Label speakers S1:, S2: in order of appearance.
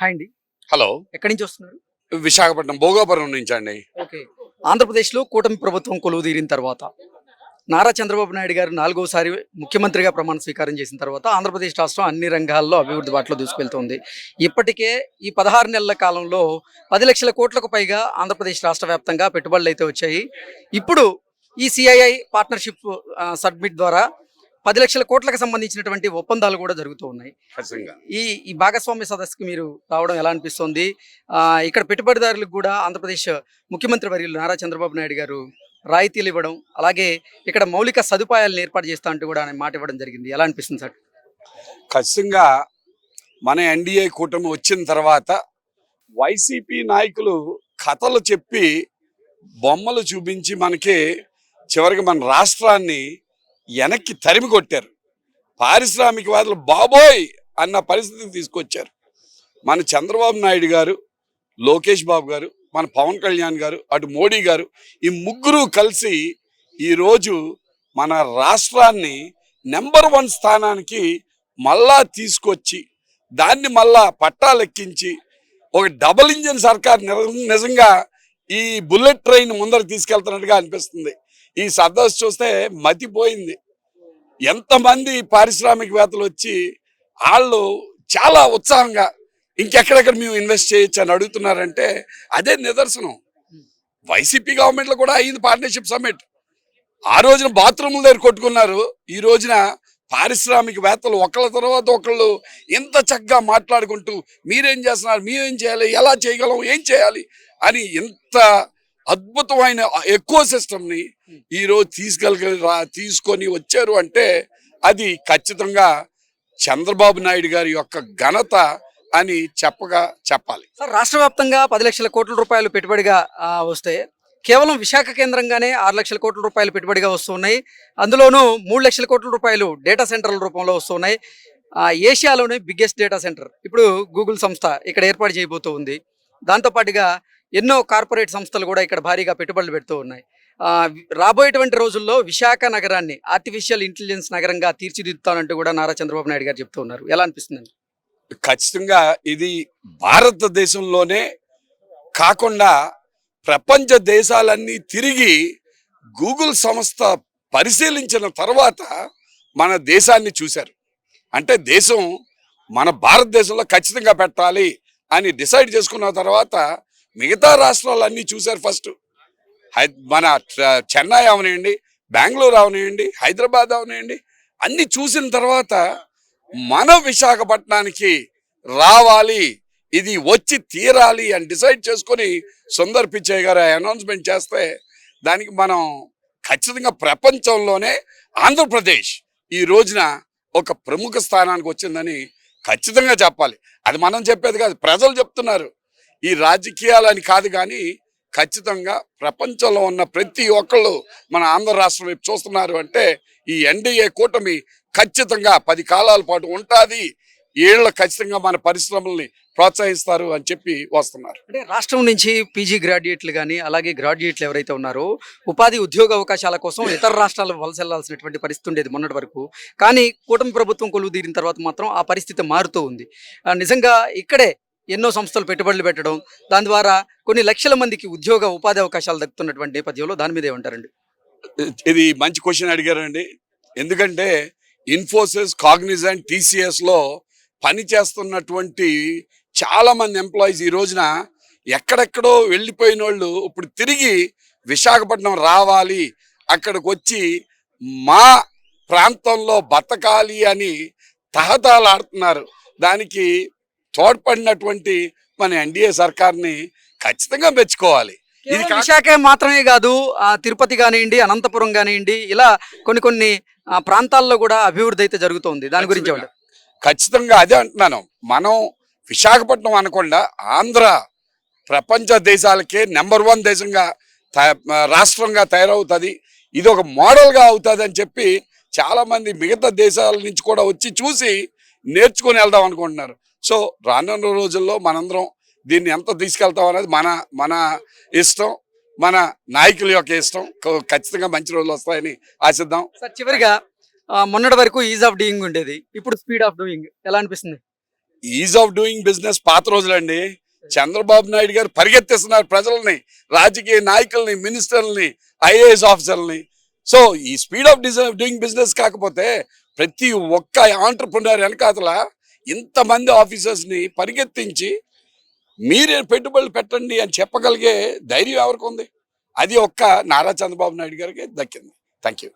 S1: Hi అండి.
S2: Hello.
S1: ఎక్కడి నుంచి వస్తున్నారు?
S2: విశాఖపట్నం భోగాపురం నుంచి అండి.
S1: ఓకే. ఆంధ్రప్రదేశ్లో కూటమి ప్రభుత్వం కొలువు తీరిన తర్వాత నారా చంద్రబాబు నాయుడు గారు నాలుగోసారి ముఖ్యమంత్రిగా ప్రమాణ స్వీకారం చేసిన తర్వాత ఆంధ్రప్రదేశ్ రాష్ట్రం అన్ని రంగాల్లో అభివృద్ధి బాటలో దూసుకెళ్తోంది. ఇప్పటికే ఈ పదహారు నెలల కాలంలో పది లక్షల కోట్లకు పైగా ఆంధ్రప్రదేశ్ రాష్ట్ర వ్యాప్తంగా పెట్టుబడులు అయితే వచ్చాయి. ఇప్పుడు ఈ సిఐఐ పార్ట్నర్షిప్ సబ్మిట్ ద్వారా పది లక్షల కోట్లకు సంబంధించినటువంటి ఒప్పందాలు కూడా జరుగుతూ ఉన్నాయి. ఈ ఈ భాగస్వామ్య సదస్సుకి మీరు రావడం ఎలా అనిపిస్తుంది? ఆ, ఇక్కడ పెట్టుబడిదారులకు కూడా ఆంధ్రప్రదేశ్ ముఖ్యమంత్రి వర్యులు నారా చంద్రబాబు నాయుడు గారు రాయితీలు ఇవ్వడం అలాగే ఇక్కడ మౌలిక సదుపాయాలను ఏర్పాటు చేస్తా అంటూ కూడా ఆయన మాట ఇవ్వడం జరిగింది. ఎలా అనిపిస్తుంది సార్?
S2: ఖచ్చితంగా మన ఎన్డీఏ కూటమి వచ్చిన తర్వాత వైసీపీ నాయకులు కథలు చెప్పి బొమ్మలు చూపించి మనకి చివరికి మన రాష్ట్రాన్ని వెనక్కి తరిమి కొట్టారు. పారిశ్రామికవాదులు బాబోయ్ అన్న పరిస్థితికి తీసుకొచ్చారు. మన చంద్రబాబు నాయుడు గారు లోకేష్ బాబు గారు మన పవన్ కళ్యాణ్ గారు అటు మోడీ గారు ఈ ముగ్గురు కలిసి ఈరోజు మన రాష్ట్రాన్ని నెంబర్ వన్ స్థానానికి మళ్ళా తీసుకొచ్చి దాన్ని మళ్ళా పట్టాలెక్కించి ఒక డబుల్ ఇంజిన్ సర్కార్ నిజంగా ఈ బుల్లెట్ ట్రైన్ ముందర తీసుకెళ్తున్నట్టుగా అనిపిస్తుంది. ఈ సదస్సు చూస్తే మతిపోయింది ఎంతమంది పారిశ్రామికవేత్తలు వచ్చి వాళ్ళు చాలా ఉత్సాహంగా ఇంకెక్కడెక్కడ మేము ఇన్వెస్ట్ చేయొచ్చు అని అడుగుతున్నారంటే అదే నిదర్శనం. వైసీపీ గవర్నమెంట్లో కూడా అయింది పార్ట్నర్షిప్ సమ్మిట్. ఆ రోజున బాత్రూముల దగ్గర కొట్టుకున్నారు. ఈ రోజున పారిశ్రామికవేత్తలు ఒకళ్ళ తర్వాత ఒకళ్ళు ఎంత చక్కగా మాట్లాడుకుంటూ మీరేం చేస్తున్నారు? మేమేం చేయాలి? ఎలా చేయగలం? ఏం చేయాలి? అని ఇంత అద్భుతమైన ఎక్కువ సిస్టమ్ని ఈరోజు తీసుకెళ్ళ తీసుకొని వచ్చారు అంటే అది ఖచ్చితంగా చంద్రబాబు నాయుడు గారి యొక్క ఘనత అని చెప్పగా చెప్పాలి.
S1: సార్ రాష్ట్ర వ్యాప్తంగా పది లక్షల కోట్ల రూపాయలు పెట్టుబడిగా వస్తే కేవలం విశాఖ కేంద్రంగానే ఆరు లక్షల కోట్ల రూపాయలు పెట్టుబడిగా వస్తున్నాయి అందులోనూ మూడు లక్షల కోట్ల రూపాయలు డేటా సెంటర్ల రూపంలో వస్తున్నాయి ఆ, ఏషియాలోనే బిగ్గెస్ట్ డేటా సెంటర్. ఇప్పుడు గూగుల్ సంస్థ ఇక్కడ ఏర్పాటు చేయబోతూ ఉంది. దాంతోపాటుగా ఎన్నో కార్పొరేట్ సంస్థలు కూడా ఇక్కడ భారీగా పెట్టుబడులు పెడుతూ ఉన్నాయి. రాబోయేటువంటి రోజుల్లో విశాఖ నగరాన్ని ఆర్టిఫిషియల్ ఇంటెలిజెన్స్ నగరంగా తీర్చిదిద్దుతానంటూ కూడా నారా చంద్రబాబు నాయుడు గారు చెప్తూ ఉన్నారు. ఎలా అనిపిస్తుంది
S2: ఖచ్చితంగా ఇది భారతదేశంలోనే కాకుండా ప్రపంచ దేశాలన్నీ తిరిగి గూగుల్ సంస్థ పరిశీలించిన తర్వాత మన దేశాన్ని చూశారు. అంటే దేశం మన భారతదేశంలో ఖచ్చితంగా పెట్టాలి అని డిసైడ్ చేసుకున్న తర్వాత మిగతా రాష్ట్రాలు అన్నీ చూశారు ఫస్ట్. హై మన చెన్నై అవనివ్వండి బెంగళూరు అవనివ్వండి హైదరాబాద్ అవనివ్వండి అన్ని చూసిన తర్వాత మన విశాఖపట్నానికి రావాలి ఇది వచ్చి తీరాలి అని డిసైడ్ చేసుకొని సుందర్ పిచ్చయ్య గారు అనౌన్స్మెంట్ చేస్తే దానికి మనం ఖచ్చితంగా ప్రపంచంలోనే ఆంధ్రప్రదేశ్ ఈ రోజున ఒక ప్రముఖ స్థానానికి వచ్చిందని ఖచ్చితంగా చెప్పాలి. అది మనం చెప్పేది కాదు ప్రజలు చెప్తున్నారు. ఈ రాజకీయాలని కాదు కానీ ఖచ్చితంగా ప్రపంచంలో ఉన్న ప్రతి ఒక్కళ్ళు మన ఆంధ్ర రాష్ట్రం వైపు చూస్తున్నారు అంటే ఈ ఎన్డీఏ కూటమి ఖచ్చితంగా పది కాలాల పాటు ఉంటుంది. ఏళ్ళ ఖచ్చితంగా మన పరిశ్రమల్ని ప్రోత్సహిస్తారు అని చెప్పి వస్తున్నారు.
S1: అంటే రాష్ట్రం నుంచి పీజీ గ్రాడ్యుయేట్లు కానీ అలాగే గ్రాడ్యుయేట్లు ఎవరైతే ఉన్నారో ఉపాధి ఉద్యోగ అవకాశాల కోసం ఇతర రాష్ట్రాలకు వలస వెళ్ళాల్సినటువంటి పరిస్థితి ఉండేది మొన్నటి వరకు. కానీ కూటమి ప్రభుత్వం కొలువు తీరిన తర్వాత మాత్రం ఆ పరిస్థితి మారుతూ ఉంది. నిజంగా ఇక్కడే ఎన్నో సంస్థలు పెట్టుబడులు పెట్టడం దాని ద్వారా కొన్ని లక్షల మందికి ఉద్యోగ ఉపాధి అవకాశాలు దక్కుతున్నటువంటి నేపథ్యంలో దాని మీద ఏమంటారండి
S2: ఇది మంచి క్వశ్చన్ అడిగారండి. ఎందుకంటే ఇన్ఫోసిస్ కాగ్నిజెంట్ టీసీఎస్లో పని చేస్తున్నటువంటి చాలా మంది ఎంప్లాయీస్ ఈ రోజున ఎక్కడెక్కడో వెళ్ళిపోయిన వాళ్ళు ఇప్పుడు తిరిగి విశాఖపట్నం రావాలి అక్కడికి వచ్చి మా ప్రాంతంలో బతకాలి అని తహతాలాడుతున్నారు దానికి తోడ్పడినటువంటి మన ఎన్డీఏ సర్కార్ని ఖచ్చితంగా మెచ్చుకోవాలి. ఇది
S1: విశాఖ మాత్రమే కాదు ఆ, తిరుపతి కానివ్వండి అనంతపురం కానివ్వండి ఇలా కొన్ని కొన్ని ప్రాంతాల్లో కూడా అభివృద్ధి అయితే జరుగుతోంది. దాని గురించి?
S2: ఖచ్చితంగా. అదే అంటున్నాను. మనం విశాఖపట్నం అనకుండా ఆంధ్ర ప్రపంచ దేశాలకే నెంబర్ వన్ దేశంగా రాష్ట్రంగా తయారవుతుంది. ఇది ఒక మోడల్గా అవుతుంది అని చెప్పి చాలా మంది మిగతా దేశాల నుంచి కూడా వచ్చి చూసి నేర్చుకొని వెళ్దాం అనుకుంటున్నారు. సో రానున్న రోజుల్లో మనందరం దీన్ని ఎంత తీసుకెళ్తాం అనేది మన మన ఇష్టం మన నాయకుల యొక్క ఇష్టం. ఖచ్చితంగా మంచి రోజులు వస్తాయని ఆశిద్దాం.
S1: సార్ చివరిగా మొన్నటి వరకు ఈజ్ ఆఫ్ డూయింగ్ ఉండేది. ఇప్పుడు స్పీడ్ ఆఫ్ డూయింగ్ ఎలా అనిపిస్తుంది?
S2: ఈజ్ ఆఫ్ డూయింగ్ బిజినెస్ పాత రోజులండి. చంద్రబాబు నాయుడు గారు పరిగెత్తిస్తున్నారు ప్రజల్ని రాజకీయ నాయకుల్ని మినిస్టర్లని ఐఏఎస్ ఆఫీసర్లని. సో ఈ స్పీడ్ ఆఫ్ డూయింగ్ బిజినెస్ కాకపోతే ప్రతి ఒక్క ఆంటర్ప్రినర్ వెనకాతల ఇంతమంది ఆఫీసర్స్ని పరిగెత్తించి మీరే పెట్టుబడులు పెట్టండి అని చెప్పగలిగే ధైర్యం ఎవరికి ఉంది? అది ఒక్క నారా చంద్రబాబు నాయుడు గారికి దక్కింది. Thank you